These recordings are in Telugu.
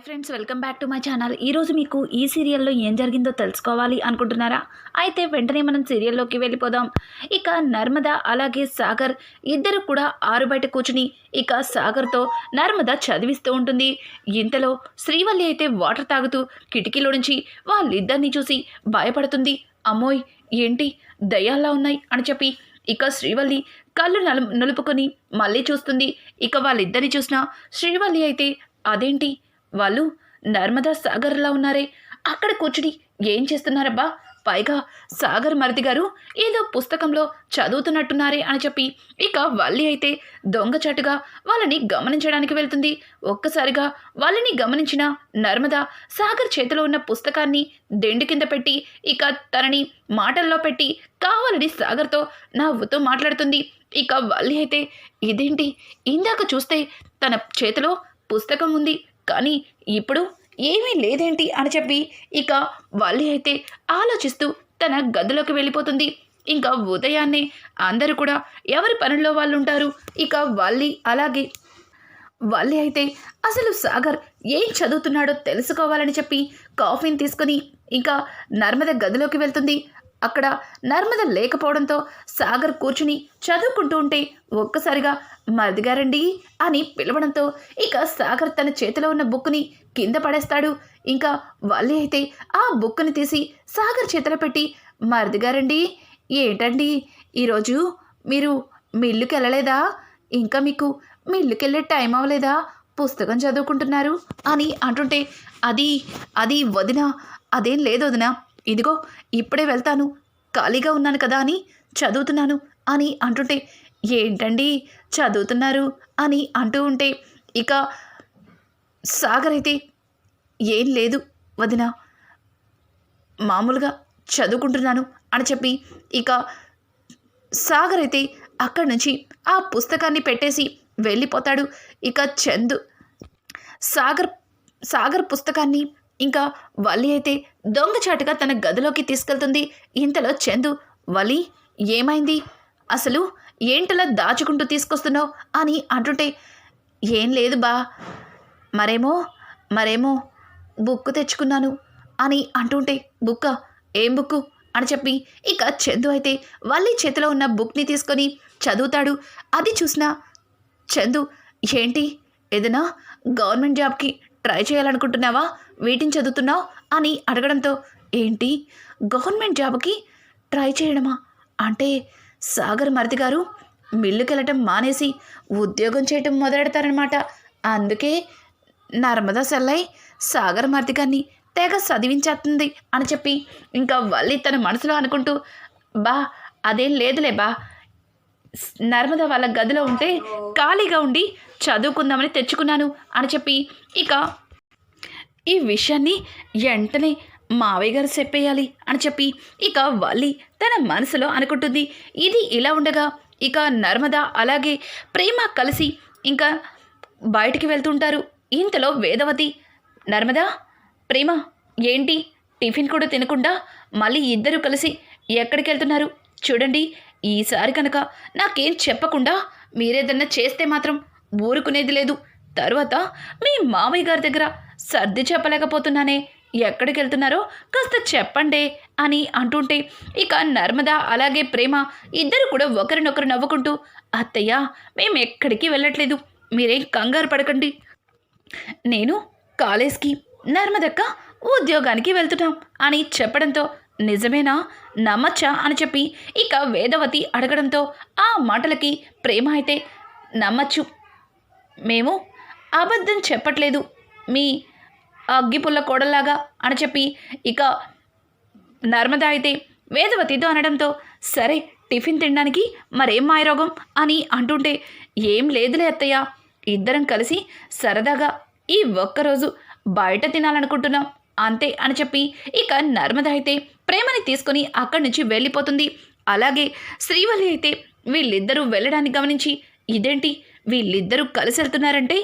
Hi friends welcome back to my channel. ఈరోజు మీకు ఈ సీరియల్లో ఏం జరిగిందో తెలుసుకోవాలి అనుకుంటున్నారా? అయితే వెంటనే మనం సీరియల్లోకి వెళ్ళిపోదాం. ఇక నర్మద అలాగే సాగర్ ఇద్దరు కూడా ఆరు బయట కూర్చుని ఇక సాగర్తో నర్మద చదివిస్తూ ఉంటుంది. ఇంతలో శ్రీవల్లి అయితే వాటర్ తాగుతూ కిటికీలో నుంచి వాళ్ళిద్దరిని చూసి భయపడుతుంది. అమ్మోయ్ ఏంటి? దయ్యాల్లా ఉన్నాయి అని చెప్పి ఇక శ్రీవల్లి కళ్ళు నలు నలుపుకొని మళ్ళీ చూస్తుంది. ఇక వాళ్ళిద్దరిని చూసిన శ్రీవల్లి అయితే అదేంటి? వాళ్ళు నర్మదా సాగర్లా ఉన్నారే. అక్కడ కూర్చుని ఏం చేస్తున్నారబ్బా? పైగా సాగర్ మరిది గారు ఏదో పుస్తకంలో చదువుతున్నట్టున్నారే అని చెప్పి ఇక వల్లి అయితే దొంగచాటుగా వాళ్ళని గమనించడానికి వెళ్తుంది. ఒక్కసారిగా వాళ్ళని గమనించిన నర్మద సాగర్ చేతిలో ఉన్న పుస్తకాన్ని దెండు కింద పెట్టి ఇక తనని మాటల్లో పెట్టి కావాలని సాగర్తో నవ్వుతూ మాట్లాడుతుంది. ఇక వల్లి అయితే ఇదేంటి? ఇందాక చూస్తే తన చేతిలో పుస్తకం ఉంది. కానీ ఇప్పుడు ఏమీ లేదేంటి అని చెప్పి ఇక వల్లి అయితే ఆలోచిస్తూ తన గదిలోకి వెళ్ళిపోతుంది. ఇంకా ఉదయాన్నే అందరూ కూడా ఎవరి పనుల్లో వాళ్ళు ఉంటారు ఇక వల్లి అలాగే. వల్లి అయితే అసలు సాగర్ ఏం చదువుతున్నాడో తెలుసుకోవాలని చెప్పి కాఫీని తీసుకుని ఇంకా నర్మద గదిలోకి వెళ్తుంది. అక్కడ నర్మద లేకపోవడంతో సాగర్ కూర్చుని చదువుకుంటూ ఉంటే ఒక్కసారిగా మరిదిగారండి అని పిలవడంతో ఇక సాగర్ తన చేతిలో ఉన్న బుక్ని కింద పడేస్తాడు. ఇంకా వల్లి అయితే ఆ బుక్ని తీసి సాగర్ చేతిలో పెట్టి మరిదిగారండి ఏంటండి? ఈరోజు మీరు మిల్లుకి వెళ్ళలేదా ఇంకా మీకు మిల్లుకి వెళ్ళే టైం అవ్వలేదా? పుస్తకం చదువుకుంటున్నారు అని అంటుంటే అది అది వదిన అదేం లేదు వదిన ఇదిగో ఇప్పుడే వెళ్తాను. ఖాళీగా ఉన్నాను కదా అని చదువుతున్నాను అని అంటుంటే ఏంటండి చదువుతున్నారు అని అంటూ ఉంటే ఇక సాగర్ అయితే ఏం లేదు వదిన. మామూలుగా చదువుకుంటున్నాను అని చెప్పి ఇక సాగర్ అయితే అక్కడి నుంచి ఆ పుస్తకాన్ని పెట్టేసి వెళ్ళిపోతాడు. ఇక చందు సాగర్ సాగర్ పుస్తకాన్ని ఇంకా వలి అయితే దొంగచాటుగా తన గదిలోకి తీసుకెళ్తుంది. ఇంతలో చందు వలి ఏమైంది? అసలు ఏంటలా దాచుకుంటూ తీసుకొస్తున్నావు? అని అంటుంటే ఏం లేదు బా మరేమో మరేమో బుక్ తెచ్చుకున్నాను అని అంటుంటే బుక్క? ఏం బుక్కు? అని చెప్పి ఇక చందు అయితే వల్లి చేతిలో ఉన్న బుక్ని తీసుకొని చదువుతాడు. అది చూసిన చందు ఏంటి? ఏదైనా గవర్నమెంట్ జాబ్కి ట్రై చేయాలనుకుంటున్నావా? వీటిని చదువుతున్నావు? అని అడగడంతో ఏంటి? గవర్నమెంట్ జాబ్కి ట్రై చేయడమా? అంటే సాగర్ మరిది గారు మిల్లుకెళ్ళటం మానేసి ఉద్యోగం చేయటం మొదలెడతారనమాట అందుకే నర్మదా సెల్లై సాగర్ మరిది గారిని తెగ చదివించేస్తుంది అని చెప్పి ఇంకా వల్లి తన మనసులో అనుకుంటూ బా అదేం లేదులే బా. నర్మద వాళ్ళ గదిలో ఉంటే ఖాళీగా ఉండి చదువుకుందామని తెచ్చుకున్నాను అని చెప్పి ఇక ఈ విషయాన్ని వెంటనే మావయ్య గారు చెప్పేయాలి అని చెప్పి ఇక వల్లి తన మనసులో అనుకుంటుంది. ఇది ఇలా ఉండగా ఇక నర్మద అలాగే ప్రేమ కలిసి ఇంకా బయటికి వెళ్తుంటారు. ఇంతలో వేదవతి నర్మదా ప్రేమ ఏంటి? టిఫిన్ కూడా తినకుండా మళ్ళీ ఇద్దరు కలిసి ఎక్కడికి వెళ్తున్నారు? చూడండి ఈసారి కనుక నాకేం చెప్పకుండా మీరేదన్నా చేస్తే మాత్రం ఊరుకునేది లేదు. తర్వాత మీ మామయ్య గారి దగ్గర సర్ది చెప్పలేకపోతున్నానే. ఎక్కడికి వెళ్తున్నారో కాస్త చెప్పండి అని అంటుంటే ఇక నర్మద అలాగే ప్రేమ ఇద్దరు కూడా ఒకరినొకరు నవ్వుకుంటూ అత్తయ్య మేము ఎక్కడికి వెళ్ళట్లేదు. మీరేం కంగారు పడకండి. నేను కాలేజ్కి నర్మదక్క ఉద్యోగానికి వెళ్తున్నాం అని చెప్పడంతో నిజమేనా? నమ్మచ్చా? అని చెప్పి ఇక వేదవతి అడగడంతో ఆ మాటలకి ప్రేమ అయితే నమ్మచ్చు. మేము అబద్ధం చెప్పట్లేదు. మీ అగ్గిపుల్ల కోడల్లాగా అని చెప్పి ఇక నర్మద అయితే వేదవతితో అనడంతో సరే టిఫిన్ తినడానికి మరేం మాయరోగం అని అంటుంటే ఏం లేదులే అత్తయ్య. ఇద్దరం కలిసి సరదాగా ఈ ఒక్కరోజు బయట తినాలనుకుంటున్నాం అంతే అని చెప్పి ఇక నర్మద అయితే ప్రేమని తీసుకొని అక్కడి నుంచి వెళ్ళిపోతుంది. అలాగే శ్రీవల్లి అయితే వీళ్ళిద్దరూ వెళ్ళడానికి గమనించి ఇదేంటి వీళ్ళిద్దరూ కలిసి వెళ్తున్నారంటే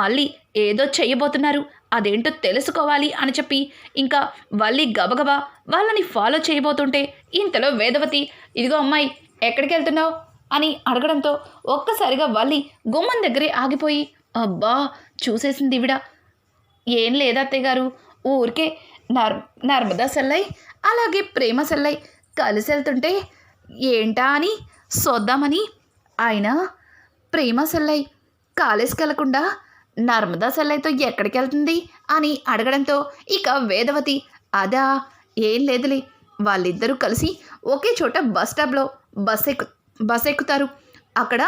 మళ్ళీ ఏదో చెయ్యబోతున్నారు అదేంటో తెలుసుకోవాలి అని చెప్పి ఇంకా వల్లి గబగబా వాళ్ళని ఫాలో చేయబోతుంటే ఇంతలో వేదవతి ఇదిగో అమ్మాయి ఎక్కడికి వెళ్తున్నావు అని అడగడంతో ఒక్కసారిగా వల్లి గుమ్మం దగ్గరే ఆగిపోయి అబ్బా చూసేసింది ఈవిడ ఏం లేదు అత్తయ్య గారు ఊరికే నర్ నర్మదా సెల్లై అలాగే ప్రేమ సెల్లై కలిసి వెళ్తుంటే ఏంటా అని చూద్దామని ఆయన ప్రేమ సెల్లై కాలేజ్కి వెళ్ళకుండా నర్మదా సెల్లైతో ఎక్కడికి వెళ్తుంది అని అడగడంతో ఇక వేదవతి అదా ఏం లేదులే. వాళ్ళిద్దరూ కలిసి ఒకే చోట బస్ స్టాప్లో బస్ ఎక్కు బస్ ఎక్కుతారు అక్కడ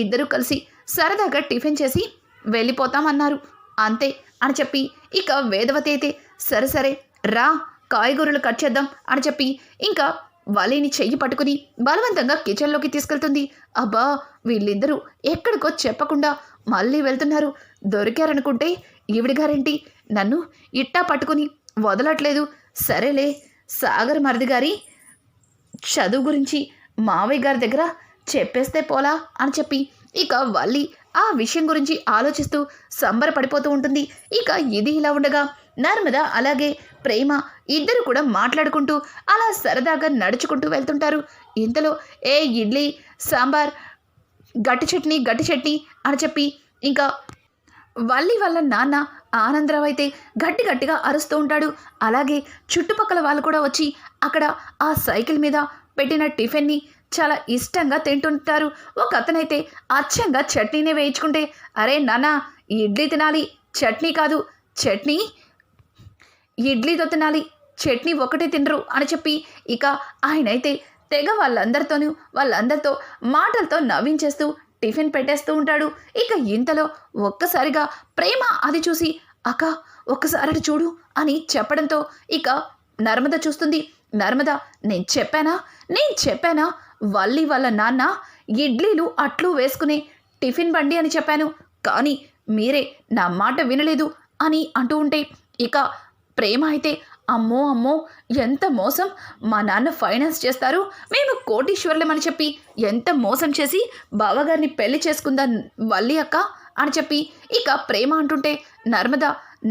ఇద్దరూ కలిసి సరదాగా టిఫిన్ చేసి వెళ్ళిపోతామన్నారు. అంతే అని చెప్పి ఇక వేదవతి అయితే సరే సరే రా కాయగూరలు కట్ చేద్దాం అని చెప్పి ఇంకా వలేని చెయ్యి పట్టుకుని బలవంతంగా కిచెన్లోకి తీసుకెళ్తుంది. అబ్బా వీళ్ళిద్దరూ ఎక్కడికో చెప్పకుండా మళ్ళీ వెళ్తున్నారు. దొరికారనుకుంటే ఈవిడి గారేంటి? నన్ను ఇట్టా పట్టుకుని వదలట్లేదు. సరేలే సాగర్ మరిది గారి చదువు గురించి మావయ్య గారి దగ్గర చెప్పేస్తే పోలా అని చెప్పి ఇక వల్లి ఆ విషయం గురించి ఆలోచిస్తూ సంబరపడిపోతూ ఉంటుంది. ఇక ఇది ఇలా ఉండగా నర్మద అలాగే ప్రేమ ఇద్దరు కూడా మాట్లాడుకుంటూ అలా సరదాగా నడుచుకుంటూ వెళ్తుంటారు. ఇంతలో ఏ ఇడ్లీ సాంబార్ గట్టి చట్నీ గట్టి చట్నీ అని చెప్పి ఇంకా వల్లి వాళ్ళ నాన్న ఆనందరావు అయితే గట్టి గట్టిగా అరుస్తూ ఉంటాడు. అలాగే చుట్టుపక్కల వాళ్ళు కూడా వచ్చి అక్కడ ఆ సైకిల్ మీద పెట్టిన టిఫిన్ని చాలా ఇష్టంగా తింటుంటారు. ఒక అతనైతే అచ్చంగా చట్నీనే వేయించుకుంటే అరే నాన్న ఇడ్లీ తినాలి చట్నీ కాదు చట్నీ ఇడ్లీతో తినాలి చట్నీ ఒకటే తినరు అని చెప్పి ఇక ఆయనైతే తెగ వాళ్ళందరితోనూ వాళ్ళందరితో మాటలతో నవ్వించేస్తూ టిఫిన్ పెట్టేస్తూ ఉంటాడు. ఇక ఇంతలో ఒక్కసారిగా ప్రేమ అది చూసి అక్క ఒక్కసారి అటు చూడు అని చెప్పడంతో ఇక నర్మద చూస్తుంది. నర్మద నేను చెప్పానా? నేను చెప్పానా? వల్లి వాళ్ళ నాన్న ఇడ్లీలు అట్లు వేసుకునే టిఫిన్ బండి అని చెప్పాను. కానీ మీరే నా మాట వినలేదు అని అంటూ ఉంటే ఇక ప్రేమ అయితే అమ్మో అమ్మో ఎంత మోసం! మా నాన్న ఫైనాన్స్ చేస్తారు. మేము కోటీశ్వర్లమని చెప్పి ఎంత మోసం చేసి బావగారిని పెళ్ళి చేసుకుందా వల్లి అక్క అని చెప్పి ఇక ప్రేమ అంటుంటే నర్మద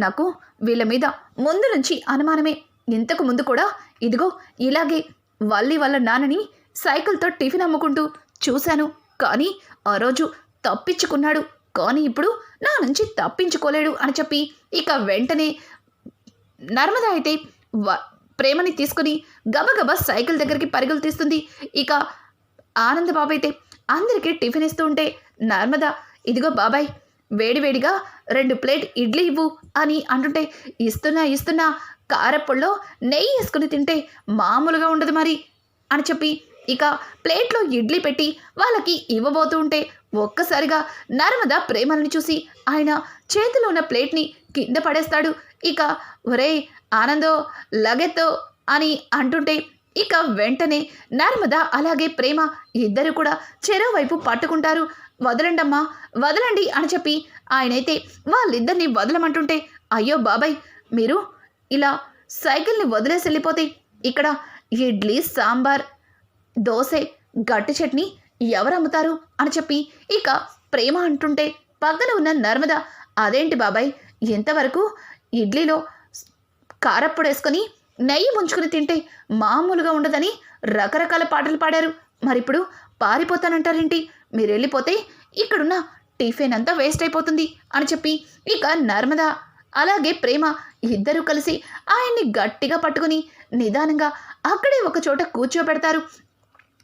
నాకు వీళ్ళ మీద ముందు నుంచి అనుమానమే. ఇంతకు ముందు కూడా ఇదిగో ఇలాగే వల్లి వాళ్ళ నాన్నని సైకిల్తో టిఫిన్ అమ్ముకుంటూ చూశాను. కానీ ఆ రోజు తప్పించుకున్నాడు. కానీ ఇప్పుడు నా నుంచి తప్పించుకోలేడు అని చెప్పి ఇక వెంటనే నర్మద అయితే వ ప్రేమని తీసుకుని గబగబా సైకిల్ దగ్గరికి పరుగులు తీస్తుంది. ఇక ఆనంద బాబు అయితే అందరికీ టిఫిన్ ఇస్తూ ఉంటే నర్మద ఇదిగో బాబాయ్ వేడివేడిగా రెండు ప్లేట్ ఇడ్లీ ఇవ్వు అని అంటుంటే ఇస్తున్నా ఇస్తున్నా కారప్పుల్లో నెయ్యి వేసుకుని తింటే మామూలుగా ఉండదు మరి అని చెప్పి ఇక ప్లేట్లో ఇడ్లీ పెట్టి వాళ్ళకి ఇవ్వబోతూ ఉంటే ఒక్కసారిగా నర్మద ప్రేమలను చూసి ఆయన చేతిలో ఉన్న ప్లేట్ని కింద పడేస్తాడు. ఇక ఒరే ఆనందో లగెత్తో అని అంటుంటే ఇక వెంటనే నర్మద అలాగే ప్రేమ ఇద్దరు కూడా చెరోవైపు వైపు పట్టుకుంటారు. వదలండమ్మా వదలండి అని చెప్పి ఆయనైతే వాళ్ళిద్దరిని వదలమంటుంటే అయ్యో బాబాయ్ మీరు ఇలా సైకిల్ని వదిలేసి వెళ్ళిపోతే ఇక్కడ ఇడ్లీ సాంబార్ దోశ గట్టి చట్నీ ఎవరు అమ్ముతారు అని చెప్పి ఇక ప్రేమ అంటుంటే పక్కన ఉన్న నర్మద అదేంటి బాబాయ్ ఎంతవరకు ఇడ్లీలో కారప్పుడు వేసుకొని నెయ్యి ముంచుకుని తింటే మామూలుగా ఉండదని రకరకాల పాటలు పాడారు. మరిప్పుడు పారిపోతానంటారేంటి? మీరు వెళ్ళిపోతే ఇక్కడున్న టిఫిన్ అంతా వేస్ట్ అయిపోతుంది అని చెప్పి ఇక నర్మద అలాగే ప్రేమ ఇద్దరూ కలిసి ఆయన్ని గట్టిగా పట్టుకుని నిదానంగా అక్కడే ఒక చోట కూర్చోబెడతారు.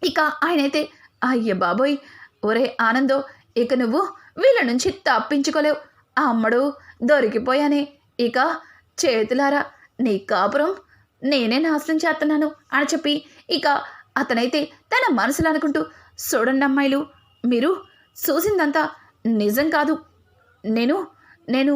ఇక ఆయనైతే అయ్య బాబోయ్! ఒరే ఆనందో ఇక నువ్వు వీళ్ళ నుంచి తప్పించుకోలేవు. ఆ అమ్మడు దొరికిపోయానే. ఇక చేతులారా నీ కాపురం నేనే నాశనం చేస్తున్నాను అని చెప్పి ఇక అతనైతే తన మనసులో అనుకుంటూ చూడండి అమ్మాయిలు మీరు చూసిందంతా నిజం కాదు. నేను నేను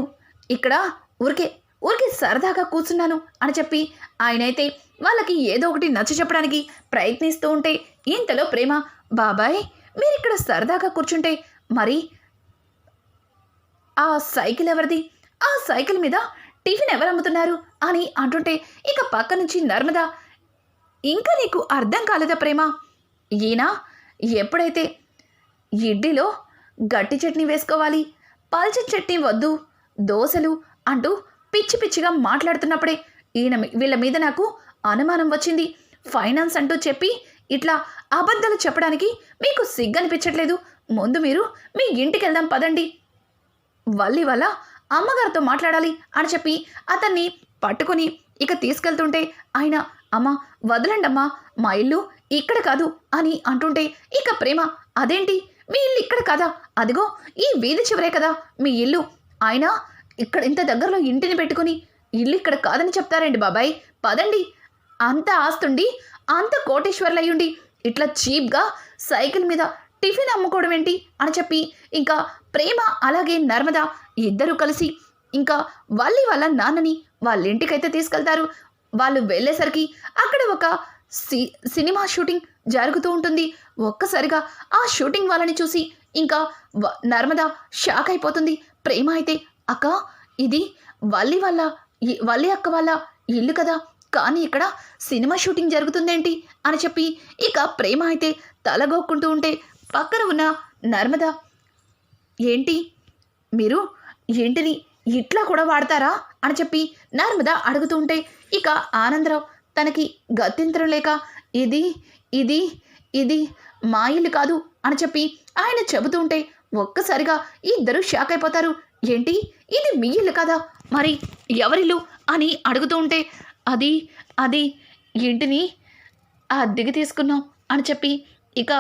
ఇక్కడ ఊరికే ఊరికే సరదాగా కూర్చున్నాను అని చెప్పి ఆయనైతే వాళ్ళకి ఏదో ఒకటి నచ్చ చెప్పడానికి ప్రయత్నిస్తూ ఉంటే ఇంతలో ప్రేమ బాబాయ్ మీరు ఇక్కడ సరదాగా కూర్చుంటే మరి ఆ సైకిల్ ఎవరిది? ఆ సైకిల్ మీద టిఫిన్ ఎవరు అమ్ముతున్నారు అని అంటుంటే ఇక పక్క నుంచి నర్మదా ఇంకా నీకు అర్థం కాలేదా ప్రేమ? ఈయన ఎప్పుడైతే ఇడ్లీలో గట్టి చట్నీ వేసుకోవాలి పల్చ చట్నీ వద్దు దోశలు అంటూ పిచ్చి పిచ్చిగా మాట్లాడుతున్నప్పుడే ఈయన మీ- వీళ్ళ మీద నాకు అనుమానం వచ్చింది. ఫైనాన్స్ అంటూ చెప్పి ఇట్లా అబద్ధాలు చెప్పడానికి మీకు సిగ్గనిపించట్లేదు. ముందు మీరు మీ ఇంటికి వెళ్దాం పదండి. వల్లి వల్ల అమ్మగారితో మాట్లాడాలి అని చెప్పి అతన్ని పట్టుకొని ఇక తీసుకెళ్తుంటే ఆయన అమ్మ వదలండమ్మా మా ఇల్లు ఇక్కడ కాదు అని అంటుంటే ఇక ప్రేమ అదేంటి? మీ ఇల్లు ఇక్కడ కదా? అదిగో ఈ వీధి చివరే కదా మీ ఇల్లు. ఆయన ఇక్కడ ఇంత దగ్గరలో ఇంటిని పెట్టుకుని ఇల్లు ఇక్కడ కాదని చెప్తారండి బాబాయ్. పదండి అంత ఆస్తుండి అంత కోటేశ్వర్లయ్యుండి. ఇట్లా చీప్గా సైకిల్ మీద టిఫిన్ అమ్ముకోవడం ఏంటి అని చెప్పి ఇంకా ప్రేమ అలాగే నర్మద ఇద్దరూ కలిసి ఇంకా వాళ్ళి వాళ్ళ నాన్నని వాళ్ళ ఇంటికైతే తీసుకెళ్తారు. వాళ్ళు వెళ్ళేసరికి అక్కడ ఒక సి సినిమా షూటింగ్ జరుగుతూ ఉంటుంది. ఒక్కసారిగా ఆ షూటింగ్ వాళ్ళని చూసి ఇంకా వ- నర్మద షాక్ అయిపోతుంది. ప్రేమ అయితే అక్క ఇది వల్లి వాళ్ళ వల్లి అక్క వాళ్ళ ఇల్లు కదా కానీ ఇక్కడ సినిమా షూటింగ్ జరుగుతుందేంటి? అని చెప్పి ఇక ప్రేమ అయితే తలగోక్కుంటూ ఉంటే పక్కన ఉన్న నర్మద ఏంటి? మీరు ఏంటిని ఇట్లా కూడా వాడతారా? అని చెప్పి నర్మద అడుగుతూ ఉంటే ఇక ఆనందరావు తనకి గత్యంతరం లేక ఇది ఇది ఇది మా ఇల్లు కాదు అని చెప్పి ఆయన చెబుతూ ఉంటే ఒక్కసారిగా ఇద్దరు షాక్ అయిపోతారు. ఏంటి? ఇది మీ ఇల్లు కదా? మరి ఎవరిల్లు? అని అడుగుతూ ఉంటే అది అది ఇంటిని అద్దెకి తీసుకున్నాం అని చెప్పి ఇక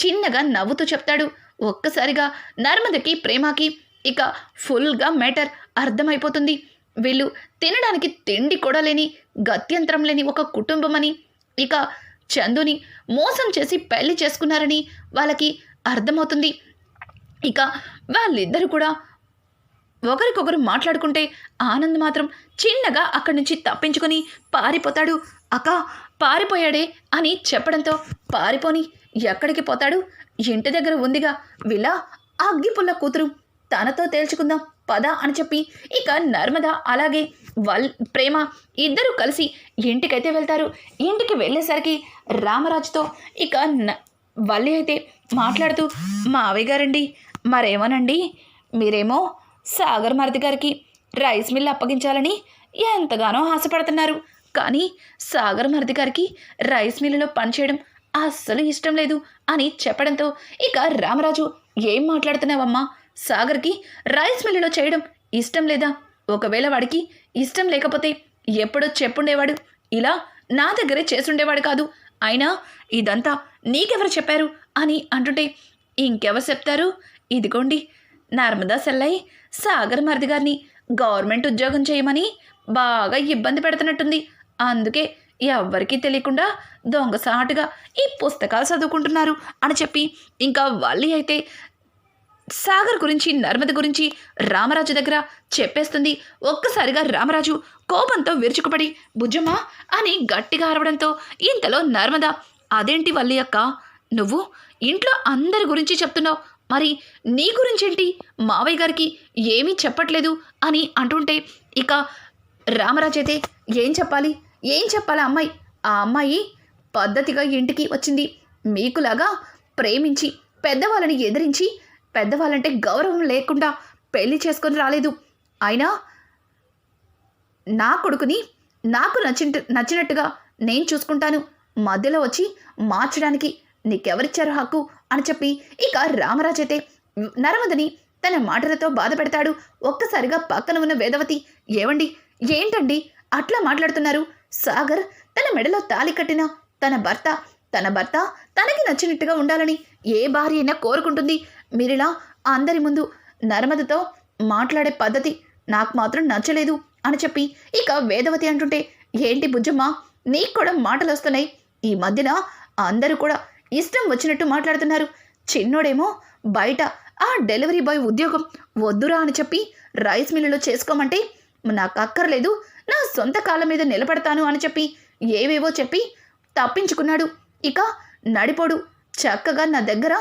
చిన్నగా నవ్వుతూ చెప్తాడు. ఒక్కసారిగా నర్మదకి ప్రేమకి ఇక ఫుల్గా మ్యాటర్ అర్థమైపోతుంది. వీళ్ళు తినడానికి తిండి కూడా లేని గత్యంతరం లేని ఒక కుటుంబం అని ఇక చందుని మోసం చేసి పెళ్ళి చేసుకున్నారని వాళ్ళకి అర్థమవుతుంది. ఇక వాళ్ళిద్దరు కూడా ఒకరికొకరు మాట్లాడుకుంటే ఆనంద్ మాత్రం చిన్నగా అక్కడి నుంచి తప్పించుకొని పారిపోతాడు. అక్క పారిపోయాడే అని చెప్పడంతో పారిపోని ఎక్కడికి పోతాడు? ఇంటి దగ్గర ఉందిగా. వీళ్ళ అగ్గిపుల్ల కూతురు. తనతో తేల్చుకుందాం పద అని చెప్పి ఇక నర్మద అలాగే వల్ ప్రేమ ఇద్దరూ కలిసి ఇంటికైతే వెళ్తారు. ఇంటికి వెళ్ళేసరికి రామరాజుతో ఇక న- వల్లి అయితే మాట్లాడుతూ మా మావయ్య గారండి మరేమోనండి? మీరేమో సాగర్ మరిది గారికి రైస్ మిల్ అప్పగించాలని ఎంతగానో ఆశపడుతున్నారు. కానీ సాగర్ మరిది గారికి రైస్ మిల్లులో పనిచేయడం అస్సలు ఇష్టం లేదు అని చెప్పడంతో ఇక రామరాజు ఏం మాట్లాడుతున్నావమ్మా? సాగర్కి రైస్ మిల్లులో చేయడం ఇష్టం లేదా? ఒకవేళ వాడికి ఇష్టం లేకపోతే ఎప్పుడో చెప్పుండేవాడు. ఇలా నా దగ్గరే చేసుండేవాడు కాదు. అయినా ఇదంతా నీకెవరు చెప్పారు? అని అంటుంటే ఇంకెవరు చెప్తారు? ఇదిగోండి నర్మదా సెల్లై సాగర్ మరిది గారిని గవర్నమెంట్ ఉద్యోగం చేయమని బాగా ఇబ్బంది పెడుతున్నట్టుంది. అందుకే ఎవ్వరికీ తెలియకుండా దొంగసాటుగా ఈ పుస్తకాలు చదువుకుంటున్నారు అని చెప్పి ఇంకా వాళ్ళి అయితే సాగర్ గురించి నర్మద గురించి రామరాజు దగ్గర చెప్పేస్తుంది. ఒక్కసారిగా రామరాజు కోపంతో విరుచుకుపడి బుజ్జమా అని గట్టిగా అరవడంతో ఇంతలో నర్మద అదేంటి వల్లి అక్క నువ్వు ఇంట్లో అందరి గురించి చెప్తున్నావు మరి నీ గురించేంటి? మావయ్య గారికి ఏమీ చెప్పట్లేదు అని అంటుంటే ఇక రామరాజు అయితే ఏం చెప్పాలి? ఏం చెప్పాలి అమ్మాయి? ఆ అమ్మాయి పద్ధతిగా ఇంటికి వచ్చింది. మీకులాగా ప్రేమించి పెద్దవాళ్ళని ఎదిరించి పెద్దవాళ్ళంటే గౌరవం లేకుండా పెళ్ళి చేసుకొని రాలేదు. అయినా నా కొడుకుని నాకు నచ్చిన నచ్చినట్టుగా నేను చూసుకుంటాను. మధ్యలో వచ్చి మార్చడానికి నీకెవరిచ్చారు హక్కు? అని చెప్పి ఇక రామరాజు అయితే నర్మదని తన మాటలతో బాధ పెడతాడు ఒక్కసారిగా పక్కన ఉన్న వేదవతి ఏవండి? ఏంటండి? అట్లా మాట్లాడుతున్నారు? సాగర్ తన మెడలో తాలి కట్టిన తన భర్త తన భర్త తనకి నచ్చినట్టుగా ఉండాలని ఏ భార్య అయినా కోరుకుంటుంది. మీరిలా అందరి ముందు నర్మదతో మాట్లాడే పద్ధతి నాకు మాత్రం నచ్చలేదు అని చెప్పి ఇక వేదవతి అంటుంటే ఏంటి బుజ్జమ్మ? నీకు కూడా మాటలు వస్తున్నాయి ఈ మధ్యన అందరూ కూడా ఇష్టం వచ్చినట్టు మాట్లాడుతున్నారు. చిన్నోడేమో బయట ఆ డెలివరీ బాయ్ ఉద్యోగం వద్దురా అని చెప్పి రైస్ మిల్లులో చేసుకోమంటే నాకు అక్కర్లేదు నా సొంత కాళ్ళ మీద నిలబడతాను అని చెప్పి ఏవేవో చెప్పి తప్పించుకున్నాడు. ఇక నడిపోడు. చక్కగా నా దగ్గర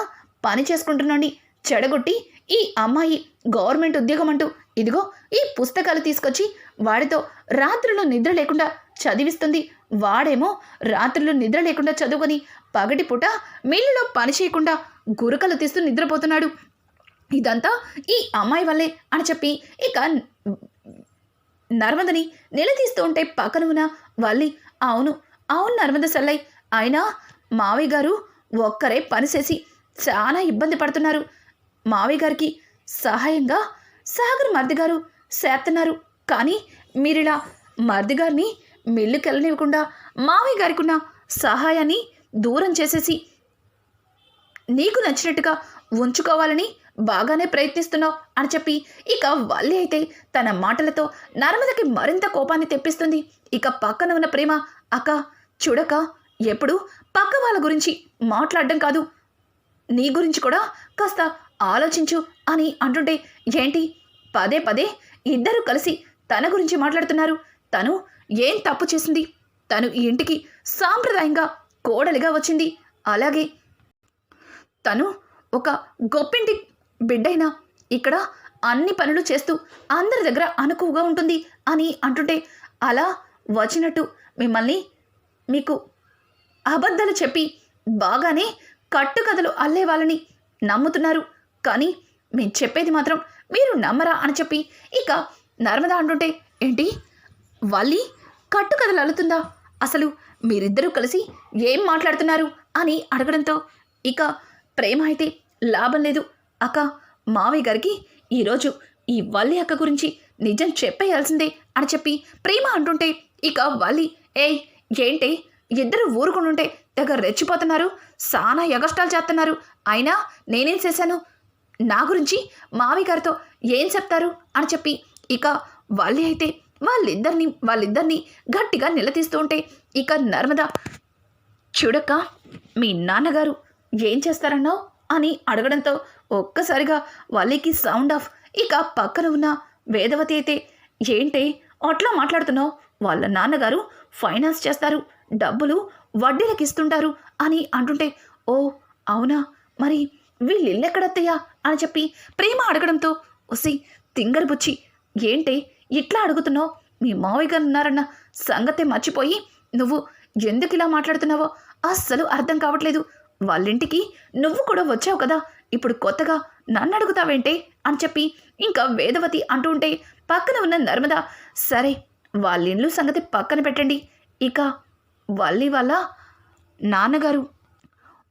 పని చేసుకుంటున్నాండి. చెడగొట్టి ఈ అమ్మాయి గవర్నమెంట్ ఉద్యోగం అంటూ ఇదిగో ఈ పుస్తకాలు తీసుకొచ్చి వాడితో రాత్రులు నిద్ర లేకుండా చదివిస్తుంది. వాడేమో రాత్రులు నిద్ర లేకుండా చదువుకొని పగటిపూట మిల్లులో పని చేయకుండా గురకలు తీస్తూ నిద్రపోతున్నాడు. ఇదంతా ఈ అమ్మాయి వల్లే అని చెప్పి ఇక నర్మదని నిలదీస్తూ ఉంటే పక్కన ఉన్న వల్లి అవును అవును నర్మద సల్లై అయినా మావయ్య గారు ఒక్కరే పనిచేసి చాలా ఇబ్బంది పడుతున్నారు. మావయ్య గారికి సహాయంగా సాగర్ మర్ది గారు చేస్తున్నారు. కానీ మీరిలా మర్ది గారిని మిల్లుకి వెళ్ళనివ్వకుండా మావయ్య గారికి ఉన్న సహాయాన్ని దూరం చేసేసి నీకు నచ్చినట్టుగా ఉంచుకోవాలని బాగానే ప్రయత్నిస్తున్నావు అని చెప్పి ఇక వల్లి అయితే తన మాటలతో నర్మదకి మరింత కోపాన్ని తెప్పిస్తుంది. ఇక పక్కన ఉన్న ప్రేమ అక్క చూడక ఎప్పుడు పక్క వాళ్ళ గురించి మాట్లాడడం కాదు. నీ గురించి కూడా కాస్త ఆలోచించు అని అంటుంటే ఏంటి? పదే పదే ఇద్దరూ కలిసి తన గురించి మాట్లాడుతున్నారు. తను ఏం తప్పు చేసింది? తను ఈ ఇంటికి సాంప్రదాయంగా కోడలిగా వచ్చింది. అలాగే తను ఒక గొప్పింటి బిడ్డైనా ఇక్కడ అన్ని పనులు చేస్తూ అందరి దగ్గర అనుకువగా ఉంటుంది అని అంటుంటే అలా వచ్చినట్టు మిమ్మల్ని మీకు అబద్ధాలు చెప్పి బాగానే కట్టుకథలు అల్లే వాళ్ళని నమ్ముతున్నారు. కానీ మేము చెప్పేది మాత్రం మీరు నమ్మరా అని చెప్పి ఇక నర్మదా అంటుంటే ఏంటి? వల్లి కట్టుకథలు అల్లుతుందా? అసలు మీరిద్దరూ కలిసి ఏం మాట్లాడుతున్నారు? అని అడగడంతో ఇక ప్రేమ అయితే లాభం లేదు. అక్క మావయ్య గారికి ఈరోజు ఈ వల్లి అక్క గురించి నిజం చెప్పేయాల్సిందే అని చెప్పి ప్రేమ అంటుంటే ఇక వల్లి ఏయ్ ఏంటి? ఇద్దరు ఊరుకుంటుంటే తెగ రెచ్చిపోతున్నారు. సానా ఎగస్టాలు చేస్తున్నారు. అయినా నేనేం చేశాను? నా గురించి మావి గారితో ఏం చెప్తారు? అని చెప్పి ఇక వాళ్ళే అయితే వాళ్ళిద్దరిని వాళ్ళిద్దరిని గట్టిగా నిలదీస్తూ ఉంటే ఇక నర్మద చూడక్క మీ నాన్నగారు ఏం చేస్తారన్నావు? అని అడగడంతో ఒక్కసారిగా వాళ్ళకి సౌండ్ ఆఫ్ ఇక పక్కన ఉన్న వేదవతి అయితే ఏంటి అట్లా మాట్లాడుతున్నావు? వాళ్ళ నాన్నగారు ఫైనాన్స్ చేస్తారు డబ్బులు వడ్డీలకు ఇస్తుంటారు అని అంటుంటే ఓ అవునా? మరి వీళ్ళు ఇల్లెక్కడత్తయ్యా అని చెప్పి ప్రేమ అడగడంతో ఒసి తింగరబుచ్చి బుచ్చి ఇట్లా అడుగుతున్నావు? మీ మావయ్య గారు ఉన్నారన్న సంగతే మర్చిపోయి నువ్వు ఎందుకు ఇలా మాట్లాడుతున్నావో అస్సలు అర్థం కావట్లేదు. వాళ్ళింటికి నువ్వు కూడా వచ్చావు కదా ఇప్పుడు కొత్తగా నన్ను అడుగుతావేంటే అని చెప్పి ఇంకా వేదవతి అంటూ ఉంటే పక్కన ఉన్న నర్మద సరే వాళ్ళ ఇల్లు సంగతి పక్కన పెట్టండి. ఇక వాళ్ళి వాళ్ళ నాన్నగారు.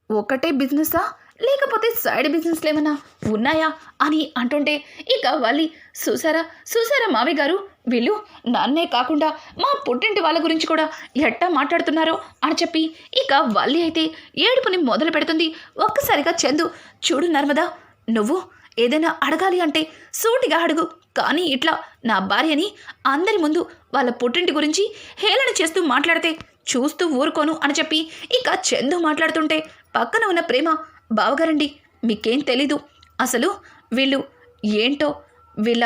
ఒకటే బిజినెసా? లేకపోతే సైడ్ బిజినెస్లు ఏమైనా ఉన్నాయా అని అంటుంటే ఇక వల్లి చూసారా చూసారా మావి గారు వీళ్ళు నన్నే కాకుండా మా పుట్టింటి వాళ్ళ గురించి కూడా ఎట్టా మాట్లాడుతున్నారో అని చెప్పి ఇక వల్లి అయితే ఏడుపుని మొదలు పెడుతుంది. ఒక్కసారిగా చందు చూడు నర్మదా నువ్వు ఏదైనా అడగాలి అంటే సూటిగా అడుగు. కానీ ఇట్లా నా భార్యని అందరి ముందు వాళ్ళ పుట్టింటి గురించి హేళన చేస్తూ మాట్లాడితే చూస్తూ ఊరుకోను అని చెప్పి ఇక చందు మాట్లాడుతుంటే పక్కన ఉన్న ప్రేమ బావగారండి మీకేం తెలీదు. అసలు వీళ్ళు ఏంటో వీళ్ళ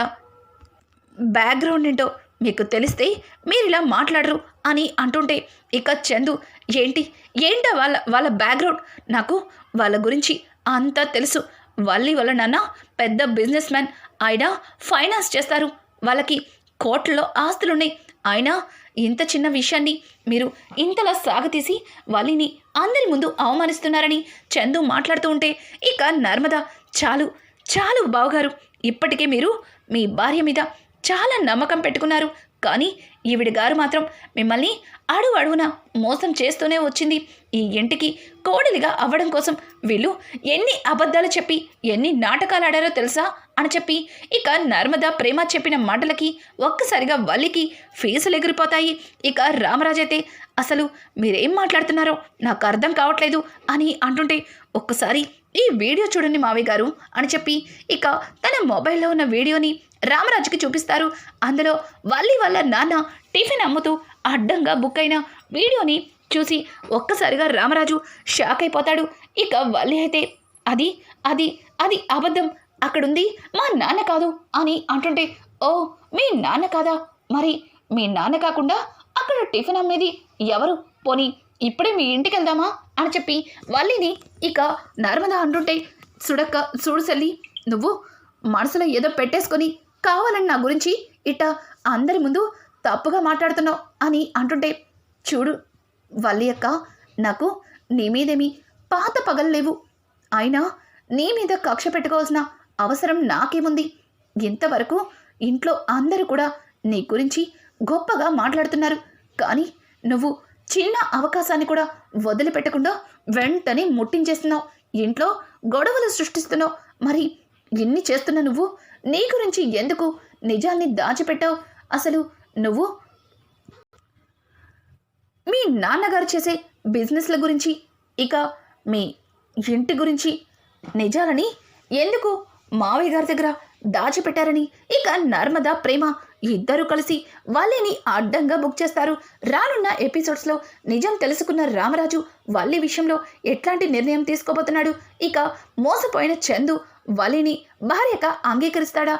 బ్యాక్గ్రౌండ్ ఏంటో మీకు తెలిస్తే మీరు ఇలా మాట్లాడరు అని అంటుంటే ఇక చందు ఏంటి ఏంటా వాళ్ళ వాళ్ళ బ్యాక్గ్రౌండ్? నాకు వాళ్ళ గురించి అంతా తెలుసు. వాళ్ళి వాళ్ళ నాన్న పెద్ద బిజినెస్ మ్యాన్ ఆయన ఫైనాన్స్ చేస్తారు. వాళ్ళకి కోట్లలో ఆస్తులున్నాయి. అయినా ఇంత చిన్న విషయాన్ని మీరు ఇంతలా సాగతీసి వల్లిని అందరి ముందు అవమానిస్తున్నారని చందు మాట్లాడుతూ ఉంటే ఇక నర్మద చాలు చాలు బావగారు. ఇప్పటికే మీరు మీ భార్య మీద చాలా నమ్మకం పెట్టుకున్నారు. కానీ ఈవిడ గారు మాత్రం మిమ్మల్ని అడుగు అడుగున మోసం చేస్తూనే వచ్చింది. ఈ ఇంటికి కోడలిగా అవ్వడం కోసం వీళ్ళు ఎన్ని అబద్ధాలు చెప్పి ఎన్ని నాటకాలు ఆడారో తెలుసా? అని చెప్పి ఇక నర్మద ప్రేమ చెప్పిన మాటలకి ఒక్కసారిగా వల్లికి ఫీజులు ఎగిరిపోతాయి. ఇక రామరాజు అయితే అసలు మీరేం మాట్లాడుతున్నారో? నాకు అర్థం కావట్లేదు అని అంటుంటే ఒక్కసారి ఈ వీడియో చూడండి మావి గారు అని చెప్పి ఇక తన మొబైల్లో ఉన్న వీడియోని రామరాజుకి చూపిస్తారు. అందులో వల్లి వల్ల నాన్న టిఫిన్ అమ్ముతూ అడ్డంగా బుక్ అయిన వీడియోని చూసి ఒక్కసారిగా రామరాజు షాక్ అయిపోతాడు. ఇక వల్లి అయితే అది అది అది అబద్ధం. అక్కడుంది మా నాన్న కాదు అని అంటుంటే ఓ మీ నాన్న కాదా? మరి మీ నాన్న కాకుండా అక్కడ టిఫిన్ అమ్మేది ఎవరు? పోనీ ఇప్పుడే మీ ఇంటికి వెళ్దామా అని చెప్పి వల్లిని ఇక నర్మద అంటుంటే సుడక్క చూడుసల్లి నువ్వు మనసులో ఏదో పెట్టేసుకొని కావాలని నా గురించి ఇట్ట అందరి ముందు తప్పుగా మాట్లాడుతున్నావు అని అంటుంటే చూడు వల్లియక్క నాకు నీ మీదేమి పాత పగలు లేవు. అయినా నీ మీద కక్ష పెట్టుకోవాల్సిన అవసరం నాకేముంది? ఇంతవరకు ఇంట్లో అందరూ కూడా నీ గురించి గొప్పగా మాట్లాడుతున్నారు. కానీ నువ్వు చిన్న అవకాశాన్ని కూడా వదిలిపెట్టకుండా వెంటనే ముట్టించేస్తున్నావు. ఇంట్లో గొడవలు సృష్టిస్తున్నావు. మరి ఇన్ని చేస్తున్న నువ్వు నీ గురించి ఎందుకు నిజాన్ని దాచిపెట్టావు? అసలు నువ్వు మీ నాన్నగారు చేసే బిజినెస్ల గురించి ఇక మీ ఇంటి గురించి నిజాలని ఎందుకు మావయ్య గారి దగ్గర దాచిపెట్టారని ఇక నర్మద ప్రేమ ఇద్దరూ కలిసి వల్లిని అడ్డంగా బుక్ చేస్తారు. రానున్న ఎపిసోడ్స్లో నిజం తెలుసుకున్న రామరాజు వల్లి విషయంలో ఎట్లాంటి నిర్ణయం తీసుకోబోతున్నాడు? ఇక మోసపోయిన చందు వల్లిని భార్యగా అంగీకరిస్తాడా?